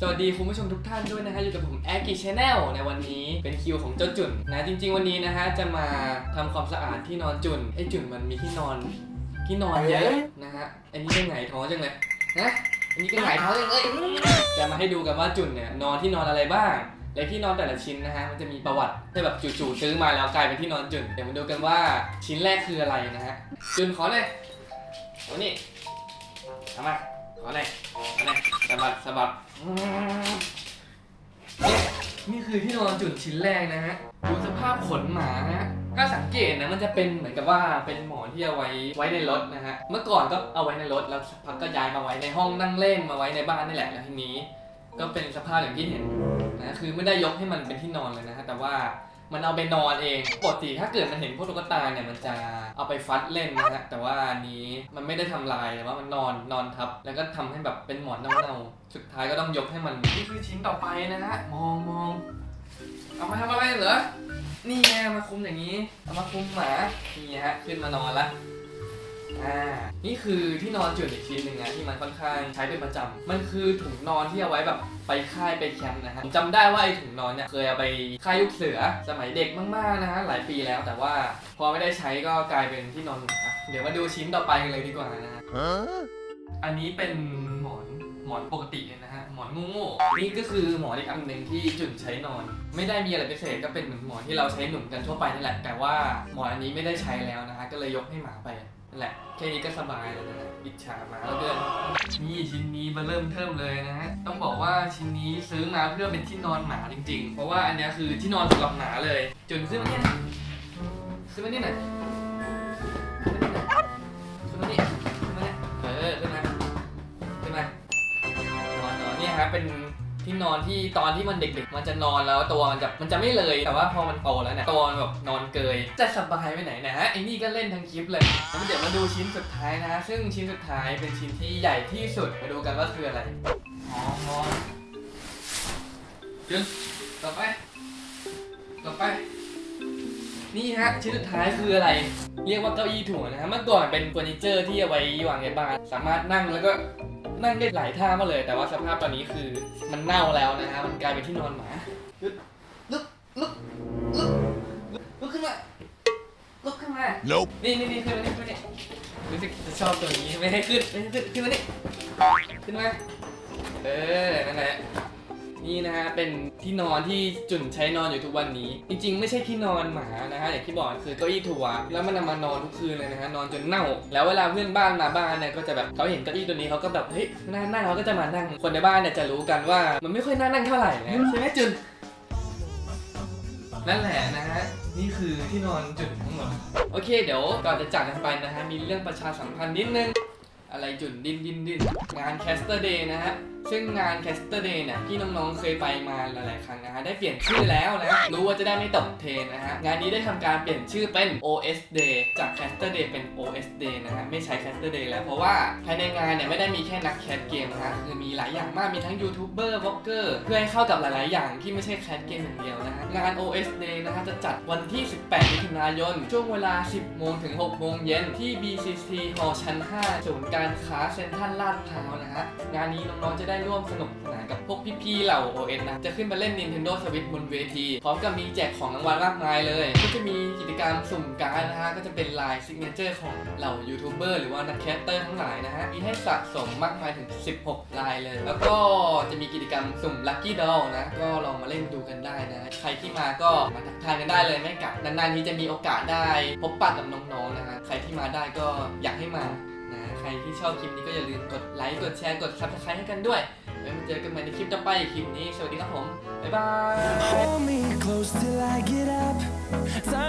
สวัสดีคุณผู้ชมทุกท่านด้วยนะฮะอยู่กับผมแอกิชแนลในวันนี้เป็นคิวของเจ้าจุนนะจริง ๆ วันนี้นะฮะจะมาทำความสะอาดที่นอนจุนไอ้จุนมันมีที่นอนที่นอนเยอะนะฮะอันนี้ก็หงายท้องจังเลยนะอันนี้ก็หงายท้องจังเลยจะมาให้ดูกันว่าจุนเนี่ยนอนที่นอนอะไรบ้างและที่นอนแต่ละชิ้นนะฮะมันจะมีประวัติที่แบบจู่ๆซื้อมาแล้วกลายเป็นที่นอนจุนเดี๋ยวมาดูกันว่าชิ้นแรกคืออะไรนะฮะจุนขอเลยโอ้นี่ทำมาขอเลยขอเลย สะบัดสะบัดเนี่ยนี่คือที่นอนจุดชิ้นแรกนะฮะ ดูสภาพขนหมาฮะ ก็สังเกตนะมันจะเป็นเหมือนกับว่าเป็นหมอนที่เอาไว้ไว้ในรถนะฮะ เมื่อก่อนก็เอาไว้ในรถแล้วสักพักก็ย้ายมาไว้ในห้องนั่งเล่นมาไว้ในบ้านนี่แหละแล้วทีนี้ ก็เป็นสภาพอย่างที่เห็นนะคือไม่ได้ยกให้มันเป็นที่นอนเลยนะฮะแต่ว่า มันเอาไปนอนเองปกติถ้าเกิดมันเห็นพวกตุ๊กตาเนี่ยมันจะเอาไปฟัดเล่นนะฮะแต่ว่าอันนี้มันไม่ได้ทำลายแต่ว่ามันนอนนอนทับ แล้วก็ทำให้แบบเป็นหมอนเน่าๆสุดท้ายก็ต้องยกให้มันนี่คือชิ้นต่อไปนะฮะมองมองเอามาทำอะไรเหรอนี่ไงมาคุมอย่างนี้เอามาคุมหมานี่ฮะขึ้นมานอนละ อ่า นี่คือที่นอนจุดอีกชิ้นหนึ่งนะที่มันค่อนข้างใช้เป็นประจำมันคือถุงนอนที่เอาไว้แบบไปค่ายไปแคมป์นะฮะผมจำได้ว่าไอ้ถุงนอนเนี่ยเคยเอาไปค่ายลูกเสือสมัยเด็กมากๆนะฮะหลายปีแล้ว แต่ว่าพอไม่ได้ใช้ก็กลายเป็นที่นอนหมาเดี๋ยวมาดูชิ้นต่อไปกันเลยดีกว่านะฮะอันนี้เป็นหมอนหมอนปกติเลยนะฮะหมอนงูงูนี่ก็คือหมอนอีกอันหนึ่งที่จุนใช้นอน ไม่ได้มีอะไรพิเศษก็เป็นเหมือนหมอนที่เราใช้หนุนกันทั่วไปนี่แหละแต่ว่าหมอนอันนี้ไม่ได้ใช้แล้วนะฮะก็เลยยกให้หมาไป นั่นแหละแค่นี้ก็สบายแล้วนะอิจฉาหมาแล้วเกินนี่ชิ้นนี้มาเริ่มเทิมเลยนะฮะต้องบอกว่าชิ้นนี้ซื้อมาเพื่อเป็นที่นอนหมาจริง ๆ เพราะว่าอันนี้คือที่นอนสำหรับหมาเลยจนขึ้นมาเนี่ยขึ้นมาเนี่หน่อยขึ้นมาเนี่ขึ้นมานี่เออขึ้นมาขึ้นมานอนนอนเนี่ยฮะเป็น ที่นอนที่ตอนที่มันเด็กๆ มันจะนอนแล้วตัวมันจะมันจะไม่เลยแต่ว่าพอมันโตแล้วเนี่ยตัวมันแบบนอนเกยจะสบายไปไหนนะฮะไอ้นี่ก็เล่นทั้งคลิปเลยแล้วเดี๋ยวมาดูชิ้นสุดท้ายนะฮะซึ่งชิ้นสุดท้ายเป็นชิ้นที่ใหญ่ที่สุดมาดูกันว่าคืออะไรอ๋อนอนยืนต่อไปต่อไปนี่ฮะชิ้นสุดท้ายคืออะไร เรียกว่าเก้าอี้ถั่วนะฮะเมื่อก่อนเป็นเฟอร์นิเจอร์ที่เอาไว้วางในบ้าน สามารถนั่งแล้วก็ นั่งได้หลายท่ามากเลย แต่ว่าสภาพตอนนี้คือมันเน่าแล้วนะฮะมันกลายเป็นที่นอนหมาลุกลุกลุกลุกลุกขึ้นมาลุกขึ้นมา Nope. นี่นี่นี่ขึ้นมานี่ขึ้นมานี่รู้สึกจะชอบตัวนี้ไม่ให้ขึ้นไม่ให้ขึ้นขึ้นมานี่ขึ้นมาเออนั่นแหละ นี่นะฮะเป็นที่นอนที่จุนใช้นอนอยู่ทุกวันนี้ จริง ๆ ไม่ใช่ที่นอนหมานะฮะอย่างที่บอกคือเก้าอี้ถั่วแล้วมันนำมานอนทุกคืนเลยนะฮะนอนจนเน่า แล้วเวลาเพื่อนบ้านมาบ้านเนี่ยก็จะแบบเขาเห็นเก้าอี้ตัวนี้เขาก็แบบเฮ้ยน่านั่งเขาก็จะมานั่งคนในบ้านเนี่ยจะรู้กันว่ามันไม่ค่อยน่านั่งเท่าไหร่นะใช่ไหมจุนนั่นแหละนะฮะนี่คือที่นอนจุดทั้งหมดโอเค เดี๋ยวก่อนจะจากกันไปนะฮะมีเรื่องประชาสัมพันธ์นิดนึงอะไรจุดดินดินดินงาน Caster Day นะฮะ ซึ่งงาน Caster Day เนี่ยที่น้องๆเคยไปมาหลายๆครั้งนะฮะได้เปลี่ยนชื่อแล้วนะรู้ว่าจะได้ไม่ตกเทรนนะฮะงานนี้ได้ทำการเปลี่ยนชื่อเป็น OS Day จาก Caster Day เป็น OS Day นะฮะไม่ใช้ Caster Day แล้วเพราะว่าภายในงานเนี่ยไม่ได้มีแค่นักแคสเกมนะฮะคือมีหลายอย่างมากมีทั้งยูทูบเบอร์วอล์กเกอร์เพื่อให้เข้ากับหลาย ๆ อย่างที่ไม่ใช่แคสเกมอย่างเดียวนะฮะงาน OS Day นะฮะจะจัดวันที่ 18 มิถุนายน ช่วงเวลา 10 โมงถึง 6 โมงเย็นที่ BCC Hall ชั้น 5 ศูนย์การค้าเซ็นทรัลลาดพร้าวนะฮะงานนี้น้อง ๆ จะได้ร่วมสนุกสนานกับพวกพี่ๆเหล่า OS นะ จะขึ้นมาเล่น Nintendo Switch บนเวที พร้อมกับมีแจกของรางวัลมากมายเลย ก็จะมีกิจกรรมสุ่มการ์ดนะฮะ ก็จะเป็นลายซิกเนเจอร์ของเหล่ายูทูบเบอร์หรือว่านักแคสเตอร์ทั้งหลายนะฮะ มีให้สะสมมากมายถึง 16 ลายเลย แล้วก็จะมีกิจกรรมสุ่ม Lucky Doll นะ ก็ลองมาเล่นดูกันได้นะ ใครที่มาก็มาทักทายกันได้เลยไม่กลับนานๆที่จะมีโอกาสได้พบปะกับน้องๆนะฮะ ใครที่มาได้ก็อยากให้มา รที่ชอบคลิปนี้ก็อย่าลืมกดไลค์กดแชร์กดซับสไครต์ให้กันด้วยไว้มาเจอกันใหม่ในคลิปต่อไปคลิปนี้สวัสดีครับผมบ๊ายบาย